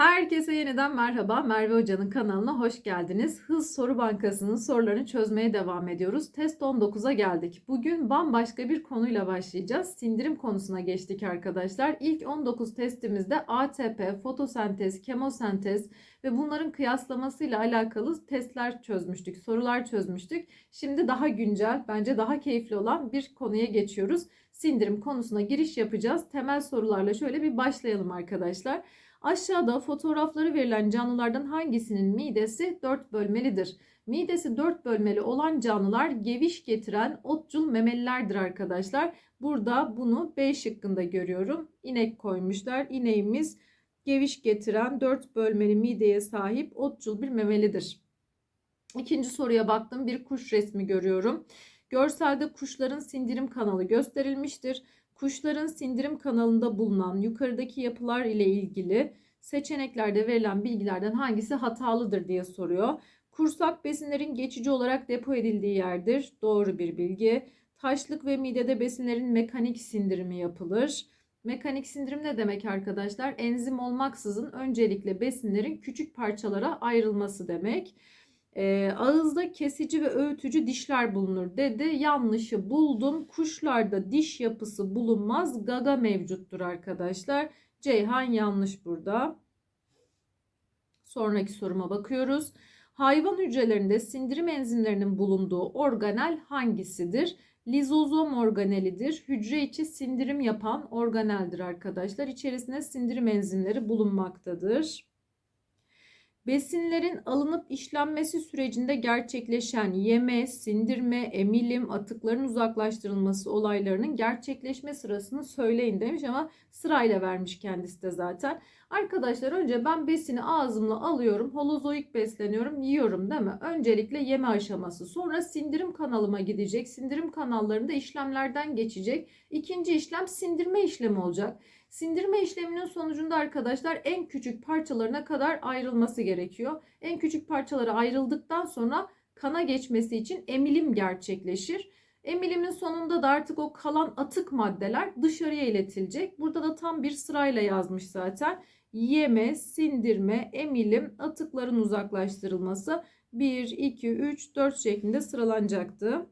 Herkese yeniden merhaba. Merve Hoca'nın kanalına hoş geldiniz. Hız Soru Bankası'nın sorularını çözmeye devam ediyoruz. Test 19'a geldik. Bugün bambaşka bir konuyla başlayacağız. Sindirim konusuna geçtik arkadaşlar. İlk 19 testimizde ATP, fotosentez, kemosentez ve bunların kıyaslamasıyla alakalı testler çözmüştük, sorular çözmüştük. Şimdi daha güncel, bence daha keyifli olan bir konuya geçiyoruz. Sindirim konusuna giriş yapacağız. Temel sorularla şöyle bir başlayalım arkadaşlar. Aşağıda fotoğrafları verilen canlılardan hangisinin midesi 4 bölmelidir? Midesi 4 bölmeli olan canlılar geviş getiren otcul memelilerdir arkadaşlar. Burada bunu B şıkkında görüyorum. İnek koymuşlar. İneğimiz geviş getiren 4 bölmeli mideye sahip otcul bir memelidir. İkinci soruya baktım. Bir kuş resmi görüyorum. Görselde kuşların sindirim kanalı gösterilmiştir. Kuşların sindirim kanalında bulunan yukarıdaki yapılar ile ilgili seçeneklerde verilen bilgilerden hangisi hatalıdır diye soruyor. Kursak besinlerin geçici olarak depo edildiği yerdir. Doğru bir bilgi. Taşlık ve midede besinlerin mekanik sindirimi yapılır. Mekanik sindirim ne demek arkadaşlar? Enzim olmaksızın öncelikle besinlerin küçük parçalara ayrılması demek. E, ağızda kesici ve öğütücü dişler bulunur dedi. Yanlışı buldum. Kuşlarda diş yapısı bulunmaz. Gaga mevcuttur arkadaşlar. Ceyhan yanlış burada. Sonraki soruma bakıyoruz. Hayvan hücrelerinde sindirim enzimlerinin bulunduğu organel hangisidir? Lizozom organelidir. Hücre içi sindirim yapan organeldir arkadaşlar. İçerisinde sindirim enzimleri bulunmaktadır. Besinlerin alınıp işlenmesi sürecinde gerçekleşen yeme, sindirme, emilim, atıkların uzaklaştırılması olaylarının gerçekleşme sırasını söyleyin demiş ama sırayla vermiş kendisi de zaten. Arkadaşlar önce ben besini ağzımla alıyorum, holozoik besleniyorum, yiyorum değil mi? Öncelikle yeme aşaması, sonra sindirim kanalıma gidecek, sindirim kanallarında işlemlerden geçecek. İkinci işlem sindirme işlemi olacak. Sindirme işleminin sonucunda arkadaşlar en küçük parçalarına kadar ayrılması gerekiyor. En küçük parçalara ayrıldıktan sonra kana geçmesi için emilim gerçekleşir. Emilimin sonunda da artık o kalan atık maddeler dışarıya iletilecek. Burada da tam bir sırayla yazmış zaten. Yeme, sindirme, emilim, atıkların uzaklaştırılması 1, 2, 3, 4 şeklinde sıralanacaktı.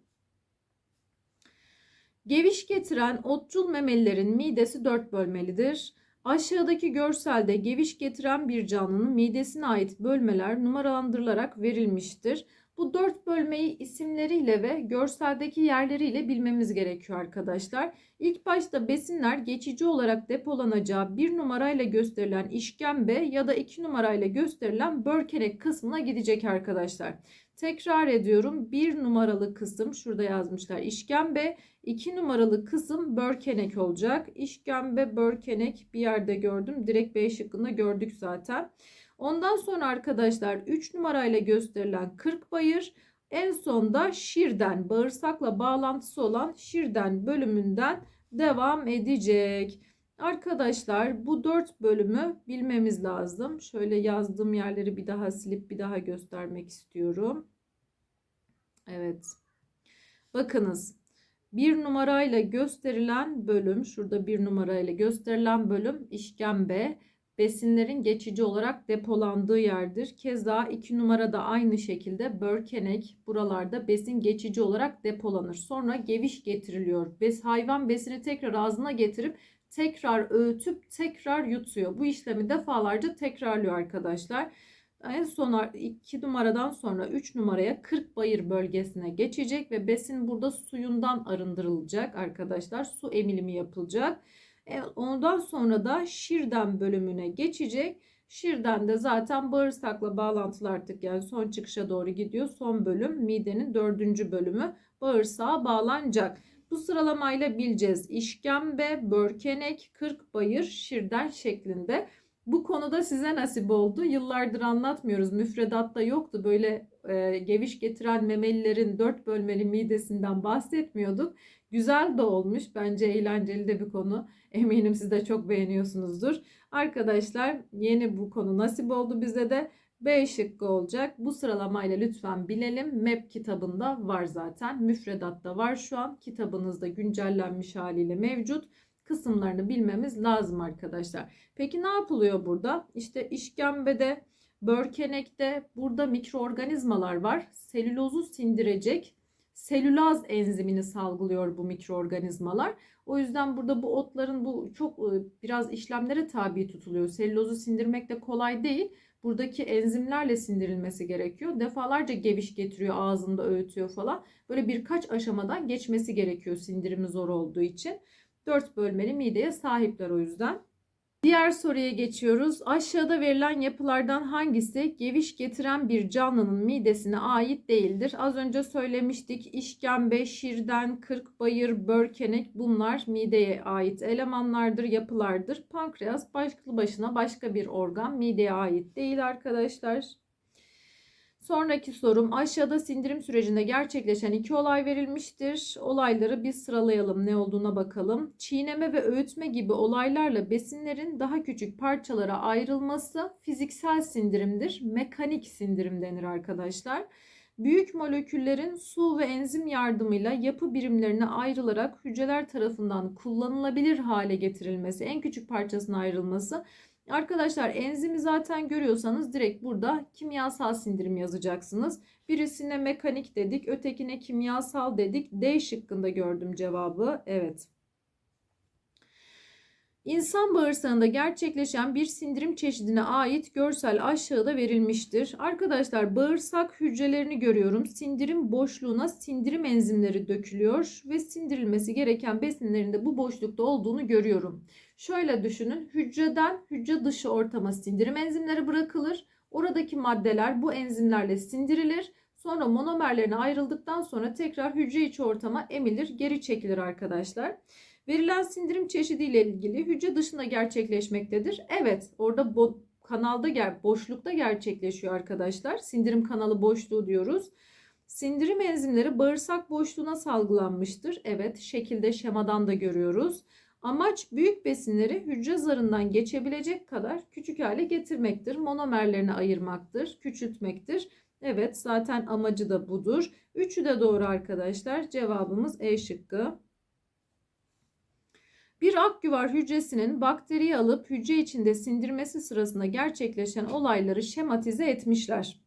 Geviş getiren otçul memelilerin midesi dört bölmelidir. Aşağıdaki görselde geviş getiren bir canlının midesine ait bölmeler numaralandırılarak verilmiştir. Bu dört bölmeyi isimleriyle ve görseldeki yerleriyle bilmemiz gerekiyor arkadaşlar. İlk başta besinler geçici olarak depolanacağı bir numarayla gösterilen işkembe ya da iki numarayla gösterilen börkerek kısmına gidecek arkadaşlar. Tekrar ediyorum bir numaralı kısım şurada yazmışlar işkembe. iki numaralı kısım börkenek olacak. İşkembe börkenek bir yerde gördüm. Direkt B şıkkında gördük zaten. Ondan sonra arkadaşlar 3 numarayla gösterilen 40 bayır. En sonda şirden bağırsakla bağlantısı olan şirden bölümünden devam edecek. Arkadaşlar bu 4 bölümü bilmemiz lazım. Şöyle yazdığım yerleri bir daha silip bir daha göstermek istiyorum. Evet. Bakınız. Bir numarayla gösterilen bölüm, şurada bir numarayla gösterilen bölüm işkembe besinlerin geçici olarak depolandığı yerdir. Keza 2 numarada aynı şekilde börkenek buralarda besin geçici olarak depolanır. Sonra geviş getiriliyor. Bes, hayvan besini tekrar ağzına getirip tekrar öğütüp tekrar yutuyor. Bu işlemi defalarca tekrarlıyor arkadaşlar. En son 2 numaradan sonra 3 numaraya 40 bayır bölgesine geçecek ve besin burada suyundan arındırılacak arkadaşlar. Su emilimi yapılacak. Ondan sonra da şirden bölümüne geçecek. Şirden de zaten bağırsakla bağlantılı artık yani son çıkışa doğru gidiyor. Son bölüm midenin dördüncü bölümü bağırsağa bağlanacak. Bu sıralamayla bileceğiz. İşkembe, börkenek, kırk bayır, şirden şeklinde. Bu konuda size nasip oldu. Yıllardır anlatmıyoruz. Müfredatta yoktu. Böyle e, geviş getiren memelilerin dört bölmeli midesinden bahsetmiyorduk. Güzel de olmuş. Bence eğlenceli de bir konu. Eminim siz de çok beğeniyorsunuzdur. Arkadaşlar yeni bu konu nasip oldu bize de. B şıkkı olacak. Bu sıralamayla lütfen bilelim. MEP kitabında var zaten. Müfredatta var şu an. Kitabınızda güncellenmiş haliyle mevcut. Kısımlarını bilmemiz lazım arkadaşlar. Peki ne yapılıyor burada? İşte işkembede, börkenekte burada mikroorganizmalar var. Selülozu sindirecek selülaz enzimini salgılıyor bu mikroorganizmalar. O yüzden burada bu otların bu çok e, biraz işlemlere tabi tutuluyor. Selülozu sindirmek de kolay değil. Buradaki enzimlerle sindirilmesi gerekiyor. Defalarca geviş getiriyor, ağzında öğütüyor falan. Böyle birkaç aşamadan geçmesi gerekiyor sindirimi zor olduğu için. Dört bölmeli mideye sahipler o yüzden. Diğer soruya geçiyoruz. Aşağıda verilen yapılardan hangisi geviş getiren bir canlının midesine ait değildir? Az önce söylemiştik. İşkembe, şirden, kırkbayır, börkenek bunlar mideye ait elemanlardır, yapılardır. Pankreas başlı başına başka bir organ mideye ait değil arkadaşlar. Sonraki sorum aşağıda sindirim sürecinde gerçekleşen iki olay verilmiştir. Olayları bir sıralayalım ne olduğuna bakalım. Çiğneme ve öğütme gibi olaylarla besinlerin daha küçük parçalara ayrılması fiziksel sindirimdir. Mekanik sindirim denir arkadaşlar. Büyük moleküllerin su ve enzim yardımıyla yapı birimlerine ayrılarak hücreler tarafından kullanılabilir hale getirilmesi, en küçük parçasına ayrılması Arkadaşlar enzimi zaten görüyorsanız direkt burada kimyasal sindirim yazacaksınız. Birisine mekanik dedik, ötekine kimyasal dedik. D şıkkında gördüm cevabı. Evet. İnsan bağırsağında gerçekleşen bir sindirim çeşidine ait görsel aşağıda verilmiştir. Arkadaşlar bağırsak hücrelerini görüyorum. Sindirim boşluğuna sindirim enzimleri dökülüyor ve sindirilmesi gereken besinlerin de bu boşlukta olduğunu görüyorum. Şöyle düşünün. Hücreden hücre dışı ortama sindirim enzimleri bırakılır. Oradaki maddeler bu enzimlerle sindirilir. Sonra monomerlerine ayrıldıktan sonra tekrar hücre içi ortama emilir, geri çekilir arkadaşlar. Verilen sindirim çeşidiyle ilgili hücre dışında gerçekleşmektedir. Evet, orada kanalda ger boşlukta gerçekleşiyor arkadaşlar. Sindirim kanalı boşluğu diyoruz. Sindirim enzimleri bağırsak boşluğuna salgılanmıştır. Evet, şekilde şemadan da görüyoruz. Amaç büyük besinleri hücre zarından geçebilecek kadar küçük hale getirmektir. Monomerlerini ayırmaktır, küçültmektir. Evet, zaten amacı da budur. Üçü de doğru arkadaşlar. Cevabımız E şıkkı. Bir akgüvar hücresinin bakteriyi alıp hücre içinde sindirmesi sırasında gerçekleşen olayları şematize etmişler.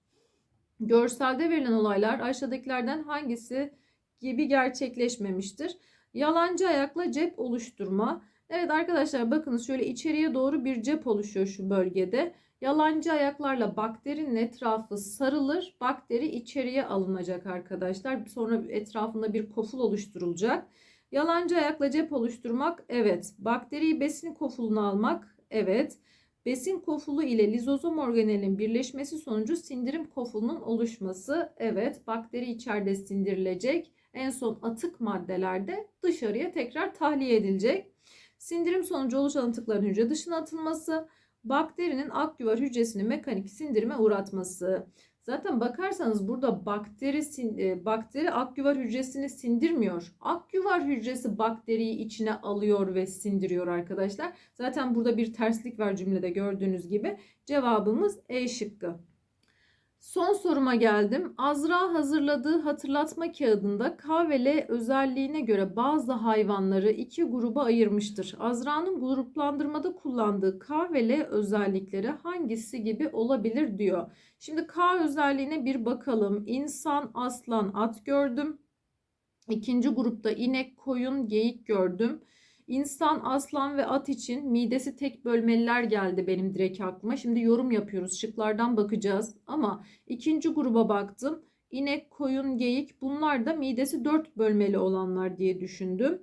Görselde verilen olaylar aşağıdakilerden hangisi gibi gerçekleşmemiştir? Yalancı ayakla cep oluşturma. Evet arkadaşlar bakınız şöyle içeriye doğru bir cep oluşuyor şu bölgede. Yalancı ayaklarla bakterinin etrafı sarılır. Bakteri içeriye alınacak arkadaşlar. Sonra etrafında bir koful oluşturulacak. Yalancı ayakla cep oluşturmak evet. Bakteriyi besin kofuluna almak evet. Besin kofulu ile lizozom organelin birleşmesi sonucu sindirim kofulunun oluşması evet. Bakteri içeride sindirilecek. En son atık maddelerde dışarıya tekrar tahliye edilecek. Sindirim sonucu oluşan atıkların hücre dışına atılması, bakterinin akgüvar hücresini mekanik sindirime uğratması. Zaten bakarsanız burada bakteri e, bakteri akgüvar hücresini sindirmiyor. Akgüvar hücresi bakteriyi içine alıyor ve sindiriyor arkadaşlar. Zaten burada bir terslik var cümlede gördüğünüz gibi. Cevabımız E şıkkı. Son soruma geldim. Azra hazırladığı hatırlatma kağıdında K özelliğine göre bazı hayvanları iki gruba ayırmıştır. Azra'nın gruplandırmada kullandığı K özellikleri hangisi gibi olabilir diyor. Şimdi K özelliğine bir bakalım. İnsan, aslan, at gördüm. İkinci grupta inek, koyun, geyik gördüm. İnsan, aslan ve at için midesi tek bölmeliler geldi benim direkt aklıma. Şimdi yorum yapıyoruz. Şıklardan bakacağız. Ama ikinci gruba baktım. İnek, koyun, geyik bunlar da midesi dört bölmeli olanlar diye düşündüm.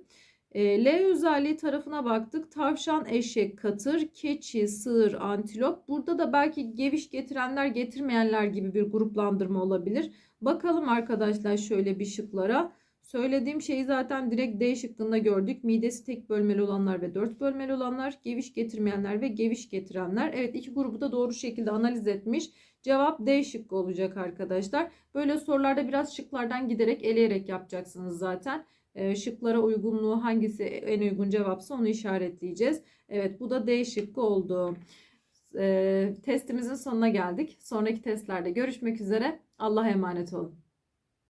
E, L özelliği tarafına baktık. Tavşan, eşek, katır, keçi, sığır, antilop. Burada da belki geviş getirenler getirmeyenler gibi bir gruplandırma olabilir. Bakalım arkadaşlar şöyle bir şıklara. Söylediğim şeyi zaten direkt D şıkkında gördük. Midesi tek bölmeli olanlar ve dört bölmeli olanlar, geviş getirmeyenler ve geviş getirenler. Evet iki grubu da doğru şekilde analiz etmiş. Cevap D şıkkı olacak arkadaşlar. Böyle sorularda biraz şıklardan giderek eleyerek yapacaksınız zaten. E, şıklara uygunluğu hangisi en uygun cevapsa onu işaretleyeceğiz. Evet bu da D şıkkı oldu. E, testimizin sonuna geldik. Sonraki testlerde görüşmek üzere. Allah'a emanet olun.